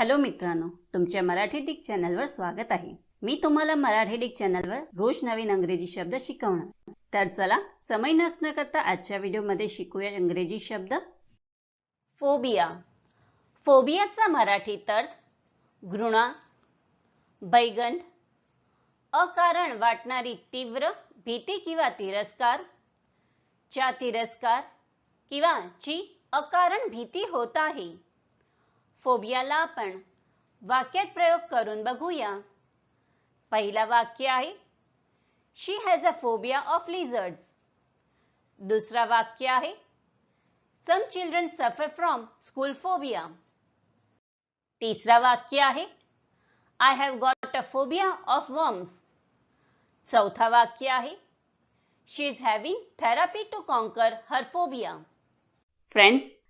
Hello मित्रांनो तुमच्या Marathi Dick चॅनलवर स्वागत आहे. मी तुम्हाला मराठी डिक चॅनलवर रोज नवीन अंग्रेजी शब्द शिकवणार. तर चला समय नसणं करता आजच्या व्हिडिओमध्ये शिकूया इंग्रजी शब्द. फोबिया. फोबियाचा मराठी अर्थ घृणा बैगंड अकारण वाटणारी तीव्र भीती किंवा तिरस्कार च्या तिरस्कार किंवा ची अकारण भीती होत आहे. फोबियाला आपण वाक्यात प्रयोग करून बघूया पहिला वाक्य आहे she has a phobia of lizards दुसरा वाक्य आहे some children suffer from school phobia तिसरा वाक्य आहे I have got a phobia of worms चौथा वाक्य आहे she is having therapy to conquer her phobia friends